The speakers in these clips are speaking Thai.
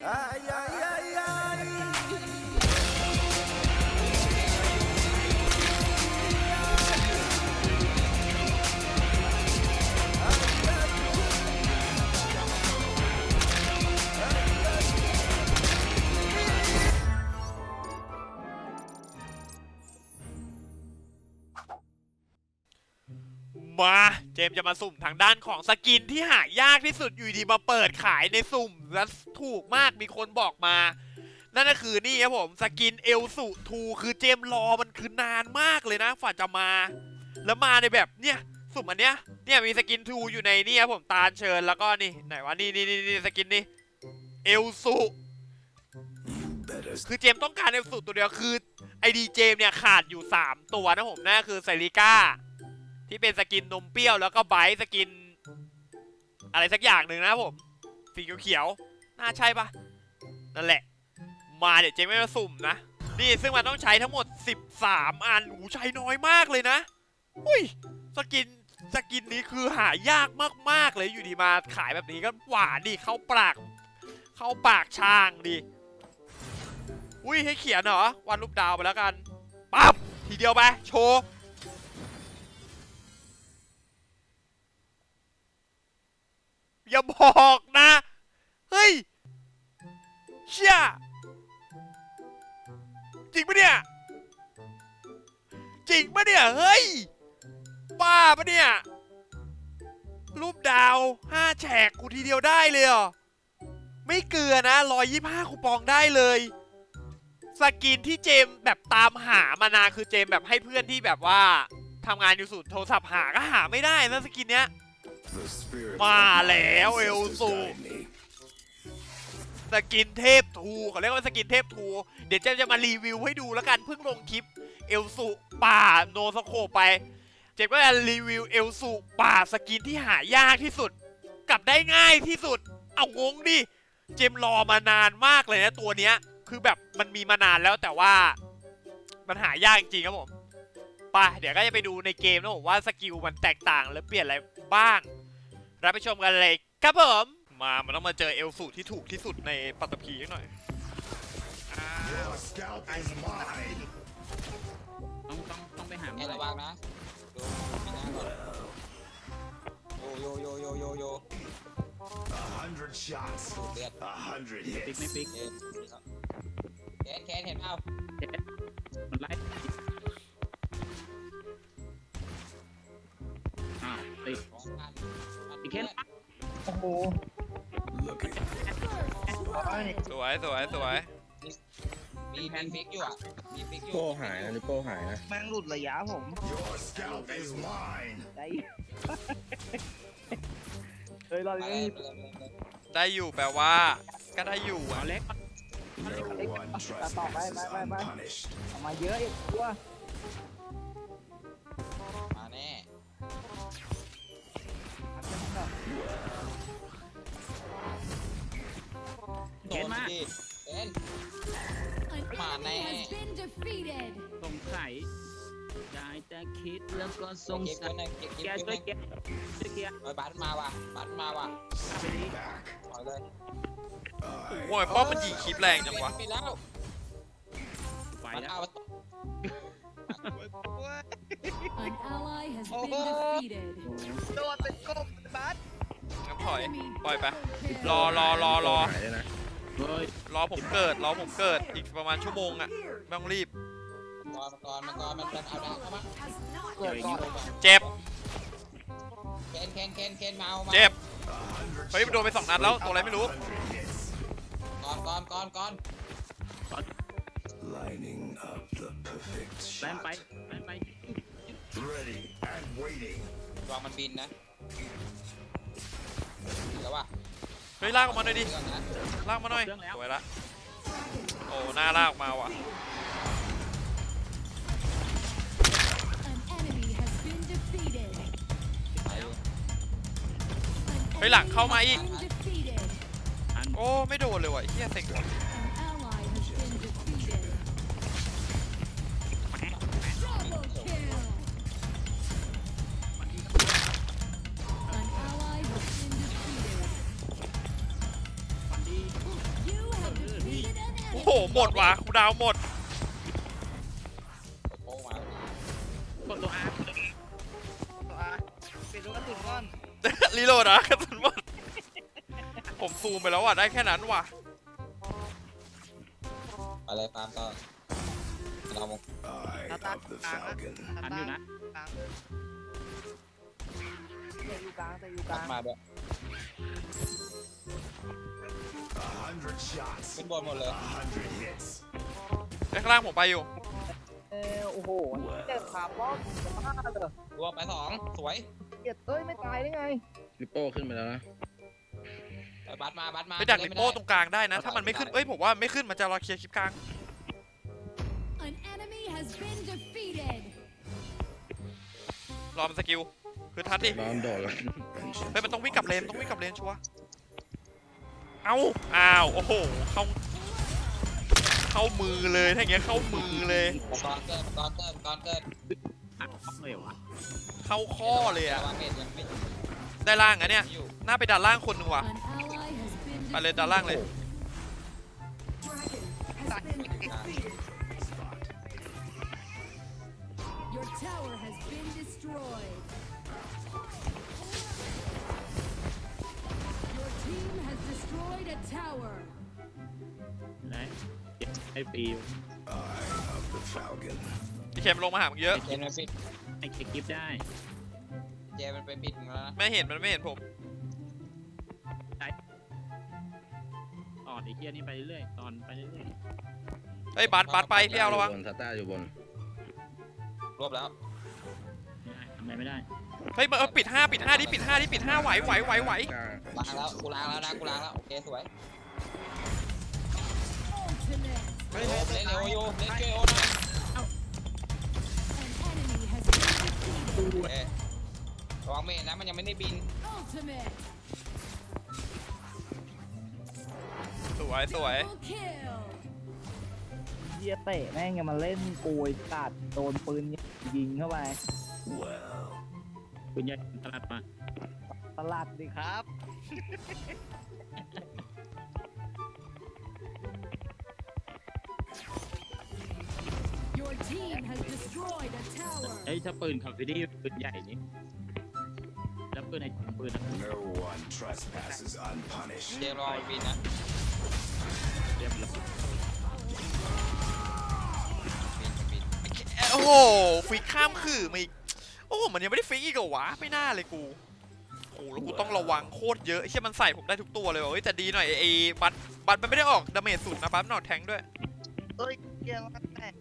Ay, ay, ay, ay. มาเจมจะมาสุ่มทางด้านของสกินที่หายากที่สุดอยู่ดีมาเปิดขายในสุ่มและถูกมากมีคนบอกมา นั่นก็คือนี่ครับผมสกินเอลสุทูคือเจมรอมันคือนานมากเลยนะฝ่าจะมา แล้วมาในแบบเนี่ยสุ่มอันเนี้ยเนี่ยมีสกินทูอยู่ในนี่ครับผมตาลเชิญแล้วก็นี่ไหนวะนี่นี่นี่สกินนี่เอลสุคือเจมต้องการเอลสุตัวเดียวคือไอดีเจมเนี่ยขาดอยู่ 3 ตัวนะผมนั่นคือไซริก้า ที่เป็นสกินนมเปรี้ยวแล้วก็ไบสกิน อะไรสักอย่างหนึ่งนะผมสีเขียวๆน่าใช่ปะนั่นแหละ มาเดี๋ยวเจมไม่มาสุ่มนะนี่ซึ่งมันต้องใช้ทั้งหมด 13 อันหูใช้น้อยมากเลยนะอุ้ยสกินสกินนี้คือหายากมากๆเลยอยู่ดีมาขายแบบนี้ก็หวานดิเข้าปาก เข้าปากช่างดิอุ้ยให้เขียนเหรอวาดรูปดาวไปแล้วกันปั๊บทีเดียวไปโชว์ อย่าบอกนะ เฮ้ยเชี่ยจริงปะเนี่ย จริงปะเนี่ย เฮ้ย บ้าปะเนี่ย รูปดาวห้าแฉกกูทีเดียวได้เลยเหรอ ไม่เกลือนะร้อยยี่ห้าคูปองได้เลย สกินที่เจมแบบตามหามานานคือเจมแบบให้เพื่อนที่แบบว่าทำงานอยู่ศูนย์โทรศัพท์หาก็หาไม่ได้นะสกินเนี้ย มาแล้วเอลซูสกินเทพทูเขาเรียกว่าสกินเทพทู เดี๋ยวเจมส์จะมารีวิวให้ดูแล้วกันเพิ่งลงคลิปเอลสุป่าโนสโคปไป เจมส์ก็จะรีวิวเอลสุป่าสกินที่หายากที่สุด กลับได้ง่ายที่สุด เอางงดิ เจมส์รอมานานมากเลยนะตัวเนี้ย คือแบบมันมีมานานแล้วแต่ว่า มันหายากจริงๆครับผมไปเดี๋ยวก็จะไปดูในเกมนะผมว่าสกิลมันแตกต่างและเปลี่ยนอะไรบ้าง รับไปชมกันเลยครับผม มามันต้องมาเจอเอลสูที่ถูกที่สุดในปัตตภีหน่อย Your scalp is mine. ต้องต้องต้องไปหาแอเมื่อร์ไหร่ระวังนะดูมีน้ำก่อนโยโยโยโยโย A hundred shots. ดูดเลือด A hundred ปิกไม่ hits. ปิกเอ็นแคนแคนเห็นเปล่าเจ็ดมันไล่อ้าวติดสองพัน โอ้โห Look at สวยสวยสวยมีมีฟิกอยู่อะ มีฟิกอยู่โป้หายนะนิ้วโป้หายนะแม่งหลุดระยะผม your scalp is mine. ได้ เฮ้ยเรามาไม่เลยมีมาเลยมาเลยได้อยู่แปลว่า ก็ได้อยู่เอาอะเล็ก No one trespasses unpunished. เอามาเยอะอีกตัว An Come on, enemy man. has been defeated. สงสัยได้แต่คิดแล้วก็สงเก็บสัเงิยนหน่อยเก็บแกเก็บช่เงิวยนแกช่วยแกเฮ้ยบัตรมาว่ะบัตรมาว่ะไปดิ Back. ปล่อยเลยโอ้ยป้อมมันยิงคลิปแรงจังวะ ปิดแล้วไปมันแล้วเอา An ally has been defeated. โดนเป็นกบบัสงั้นปล่อย Enemy ปล่อยไป double kill. รอรอรอรอหายเลยนะเฮ้ย รอผมเกิดรอผมเกิดอีกประมาณชั่วโมงอะไม่ต้องรีบก่อนก่อนมันก่อนมันมันเอาดาบเข้ามาเกิดก่อนเจ็บเคนเคนเคนเคนมาเอามาเจ็บ A hundred เฮ้ยมันโดนไปสองนัดแล้วตัวอะไรไม่รู้ hundred hits. ก่อนก่อนก่อนก่อน Lining up the perfect แล่น shot. ไปแล่นไป Ready and waiting. ระวังมันบินนะแล้วว่ะ เฮ้ยลากออกมาหน่อยดิเรื่องนะลากมาหน่อยสวยละโอ้หน้าลากออกมาว่ะ An enemy has been defeated. ไปดู An เฮ้ยหลัง enemy เข้ามาอีก has been defeated. อันโอ้ไม่โดนเลยว่ะไอ้เฮียเซ็งว่ะ หหมดว่ะกูดาวหมดโป้งมากดตัวอาร์ตัวอาเปลี่ยนลูกกระสุนก่อนรีโหลดอะกระสุนหมด ผมซูมไปแล้วอะได้แค่นั้นว่ะไปเลยฟาร์มต่อเรามง Eye ตาตา of the กลางนะ Falcon. ทันอยู่นะกลางแต่อยู่กลางแต่อยู่กตัลาดงมาด้วย A hundred shots. ขึ้นบนหมดเลย A hundred hits. ไอ้ข้างล่างผมไปอยู่ เออโอ้โหเจ็บขาป้อมจะบ้าเลยรวมไปสองสวยเจ็บเอ้ยไม่ตายได้ไงลิปโป้ขึ้นไปแล้วนะไปบัตมาบัตมาไปดักเล่ลินโป้ม่ตรงกลางได้นะ ถ้ามันไม่ขึ้น เอ้ยผมว่าไม่ขึ้นมันจะรอเคลียร์คลิปกลาง An enemy has been defeated. รอมันสกิล คือทัดดิร้อนโดดแล้วเฮ้ยมันต้องวิ่งกลับเลนต้องวิ่งกลับเลนชัวร์ เอ้าอ้าว โอ้โห เข้า เข้ามือเลย ถ้าอย่างเงี้ยเข้ามือเลย ก่อนเกิดก่อนเกิดก่อนเกิดอะล็อกเลยวะเข้าข้อเลยอะระวังเมจยังไม่ได้ล่างอะเนี่ย อยู่หน้าไปดันล่างคนหนึ่งว่ะ An ally has been ไปเลยดันล่างเลย Your tower has been destroyed. ไหนเก็บไอ้ปี Eye of the Falcon. พี่เคมลงมาหามึงเยอะ เจมมันปิดไอ้เก็บกิฟต์ได้เจมมันไปปิดมึงแล้วนะไม่เห็นมันไม่เห็นผม ตอนไอ้เฮียนี่ไปเรื่อยๆตอนไปเรื่อยเฮ้ยบัสบัสไปพี่เอาระวังบนสตาร์อยู่บนรวบแล้วๆไม่ได้ทำอะไรไม่ได้เฮ้ยเออปิดห้าปิดห้าดิปิดห้าดิปิดห้าไหวไหวไหวไหวกลางล้างแล้ว กูล้างแล้วนะ กูล้างแล้ว โอเค สวย Ultimate. โอ้ ลรอะวังเมนะมันยังไม่ได้บิน สวยสวยเฮียเตะแม่งยังมาเล่นโกยตัดโดนปืนยิงเข้าไปปืนใหญ่ตลาดมาตลาดดิครับ team has destroyed a tower. เฮ้ยถ้าปืนขับซีดีปืนใหญ่นี่แล้วปืนไอ้ปืนอะ no one trespasses unpunished. เจมรอมันบินนะเรียบร้อยบินบินโอ้โหฟิกข้ามขื่อมาอีกโอ้โหมันยังไม่ได้ฟิกอีกเหรอวะไม่น่าเลยกูโอ้โหแล้วกูต้องระวังโคตรเยอะไอ้เชี่ยมันใส่ผมได้ทุกตัวเลยว่ะเฮ้ยแต่ดีหน่อยไอ้ไอ้บัตบัตมันไม่ได้ออกดาเมจสุดนะบัตมันออกแทงค์ด้วยเอ้ยเกียงแล้วแตก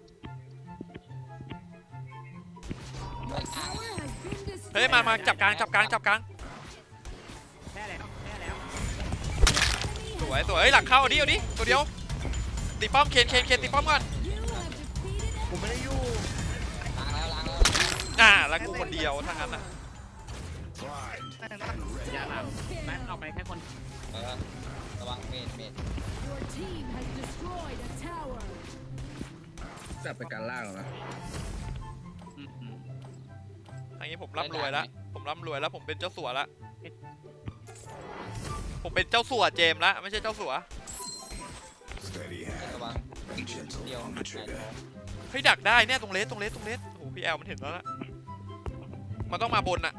ฮ้ยมามาจับกลางจับกลางจับกลางแค่แล้วแค่แล้วสวยสวยเฮ้ยหลังเข้าเอาดิเอาดิตัวเดียวตีป้อมเคนเคนเคนตีป้อมก่อน You have defeated กูไม่ได้อยู่ล้างแล้วล้างแล้วอ่าแล้วกูคนเดียวถ้างั้นอะ Primed แม่งนะ and ready. ยาหลังแม่งเอาไปแค่คนเออระวังเมจเมจ Your team has destroyed a tower. จับไปการล่างนะ อืมอืมทางนี้ผมร่ำรวยแล้ว ผมร่ำรวยแล้ว ผมเป็นเจ้าสัวแล้วผมเป็นเจ้าสัวเจมส์ละไม่ใช่เจ้าสัว Steady ระ hand วัง and gentle เดียว on the trigger. เฮ้ยดักได้เนี่ยตรงเลสตรงเลสตรงเลสโอ้โหพี่แอลมันเห็นแล้วละมันต้องมาบนอะ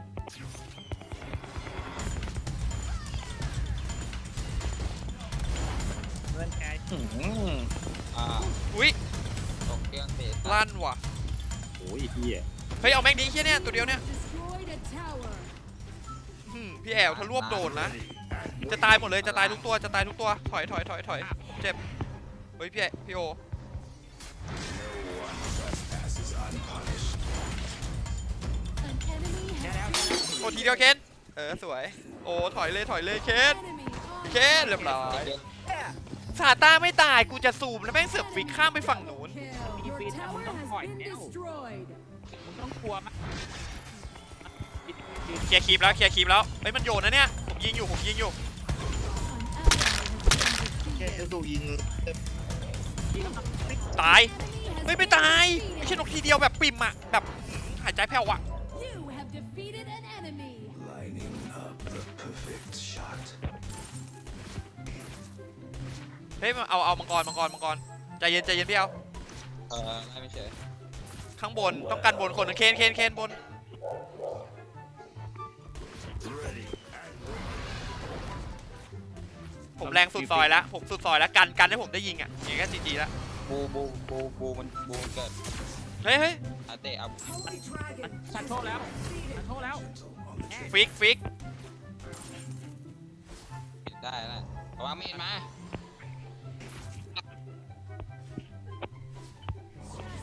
เงินแกอ่าอุ้ยตกเครื่องเตะลั่นว่ะโอ้ยเฮีย เฮ้ยเอาแม็กนี้เฮียเนี่ยตัวเดียวเนี่ยอื้อหือพี่แอลถ้ารวบโดนนะ จะตายหมดเลยจะตายทุกตัวจะตายทุกตัวถอยถอยถอยถอยเจ็บเฮ้ยพี่แอพี่โอโอทีเดียวเคนเออสวยโอ้ถอยเลยถอยเลยเคนเคนเรียบร้อยซาต้าไม่ตายกูจะซูมแล้วแม่งเสือกฟิกข้ามไปฝั่งนู้น Your tower has been destroyed. มึงต้องกลัวมั้เคลียร์คีบแล้วเคลียร์คีบแล้วเฮ้ยมันโยนนะเนี่ยผมยิงอยู่ผมยิงอยู่ An ally has been เก defeated. จะดูยิงตาย Enemy has เฮ้ยไม่ตายไม่ใช่นกทีเดียวแบบปิ่มอะแบบหายใจแผ่วอะ You have defeated an enemy. Lining up the perfect shot. เฮ้ยเอาเอามังกรมังกรมังกรใจเย็นใจเย็นพี่เอาเออไล่ไม่เฉย ข้างบนต้องการบนคนหนึ่งเคนเคนเคนบนผมแรงสุดซอยแล้วผมสุดซอยแล้วกันกันให้ผมได้ยิงอะอย่างนี้ก็จีจีแล้วบูบูบูบูมันบูมันเกิดเฮ้ยเฮ้ยอาเตะเอาชัดโทษแล้วชัดโทษแล้วฟิกฟิกปิดได้แล้วระวังมีดมา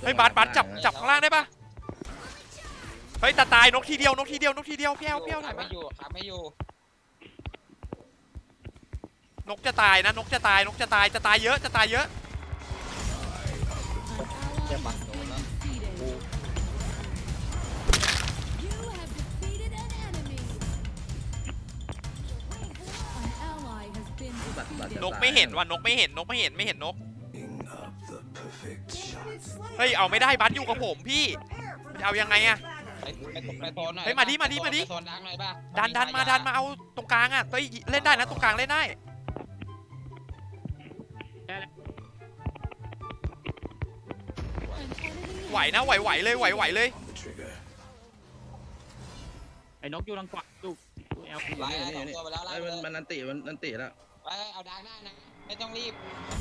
เฮ้ยบัสบัสจับจับข้างล่างได้ปะเฮ้ยตาตายนกทีเดียวนกทีเดียวนกทีเดียวเพี้ยวเพี้ยวหน่ขัอบยไม่วะอยู่ขับไม่อยู่นกจะตายนะนกจะตายนกจะตายจะตายเยอะจะตายเยอะ An ally has been defeated. You have defeated an enemy. An ally has been บัตรบัตร defeated. นกไม่เห็นว่ะนกไม่เห็นนกไม่เห็นไม่เห็นนก เฮ้ยเอาไม่ได้บัสอยู่กับผมพี่จะเอายังไงอะไปไปไปโซนหน่อยเฮ้ยมาดิมาดิมาดิ ไปโซนดังหน่อยป่ะดันดันมาดันมาเอาตรงกลางอะเฮ้ยเล่นได้นะตรงกลางเล่นได้ An enemy ไหวนะไหวไหวเลยไหวไหวเลย On the trigger. ไอ้นกอยู่ทางขวาดูดูแอลไล่สองตัวไปแล้วไล่ไอ้ไปมันเลยมันนันติมันนันติแล้ว ไปเอาดังหน้านะ ไม่ต้องรีบ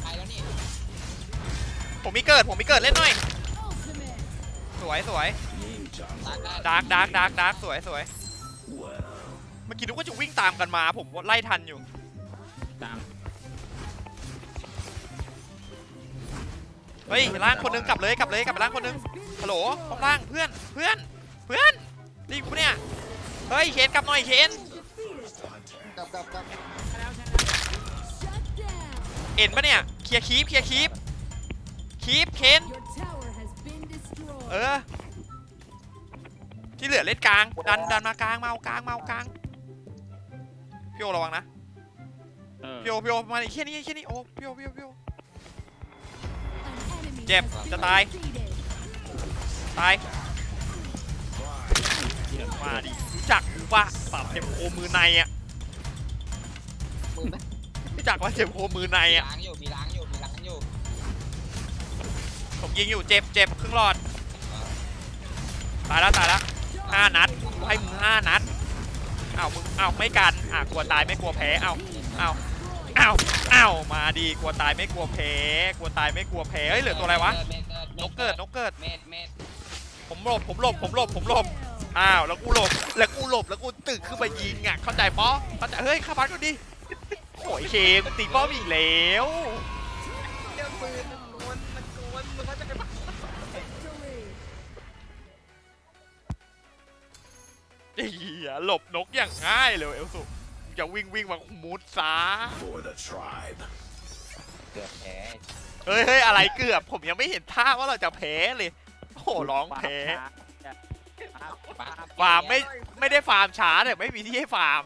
ไปแล้วนี่ ผมมีเกิด ผมมีเกิดเล่นหน่อย ultimate. สวยสวย Name John. ดักได้ดาร์กดาร์กดาร์กดาร์กสวยสวย Well, เมื่อกี้นึกว่าจะวิ่งตามกันมา ผมไล่ทันอยู่ ตาม เฮ้ยล่างคนนึงกลับเลยกลับเลยกลับไปล่างคนนึงฮัลโหลข้างล่างเพื่อนเพื่อนเพื่อนนี่กูเนี่ย เฮ้ยเคนกลับหน่อยเคนกลับกลับกลับ Shut down. เอ็นปะเนี่ย เคลียร์คีปเคลียร์คีป คีปเคน Your tower has been destroyed. เออ ที่เหลือเล่นกลาง ดันดันมากลางมาเอากลางมาเอากลางพี่โอระวังนะเออพี่โอพี่โอมาอีกแค่นี้แค่นี้โอ้พี่โอพี่โอพี่โอ An enemy เจ็บ has been จะตาย defeated. ตายมาดิรู้จักกูป่ะปรับเจ็บโคมือในอะมือนะรู้จักว่าเจ็บโคมือในมีอะล้างอยู่มีล้างอยู่มีล้างอยู่ ผมยิงอยู่เจ็บเจ็บครึ่งหลอดตายแล้วตายแล้วห้านัดให้มึงห้านัดอ้าวมึงอ้าวไม่กันอะกลัวตายไม่กลัวแพ้อ้าวอ้าวอ้าวอ้าวมาดีกลัวตายไม่กลัวแพ้กลัวตายไม่กลัวแพ้เฮ้ยเหลือตัวอะไรวะนกเกิดนกเกิด เมตรเมตรผมหลบผมหลบผมหลบผมหลบอ้าวแล้วกูหลบแล้วกูหลบแล้วกูตึกขึ้นมายิงอะเข้าใจป๊อเข้าใจเฮ้ยข้าพักดูดิโอ้ยเคมตีป้อมอีกแล้ว เรื่องปืน เหี้ยหลบนกอย่างง่ายเลยเอลสุจะวิ่งวิ่งมามุดซา for the tribe. เกือบแพ้เฮ้ยเฮ้ยอะไรเกือบ ผมยังไม่เห็นท่าว่าเราจะแพ้เลย โอ้โหร้องแพ้ป้าฟาร์มไม่ไม่ได้ฟาร์มช้าแต่ไม่มีที่ให้ฟาร์ม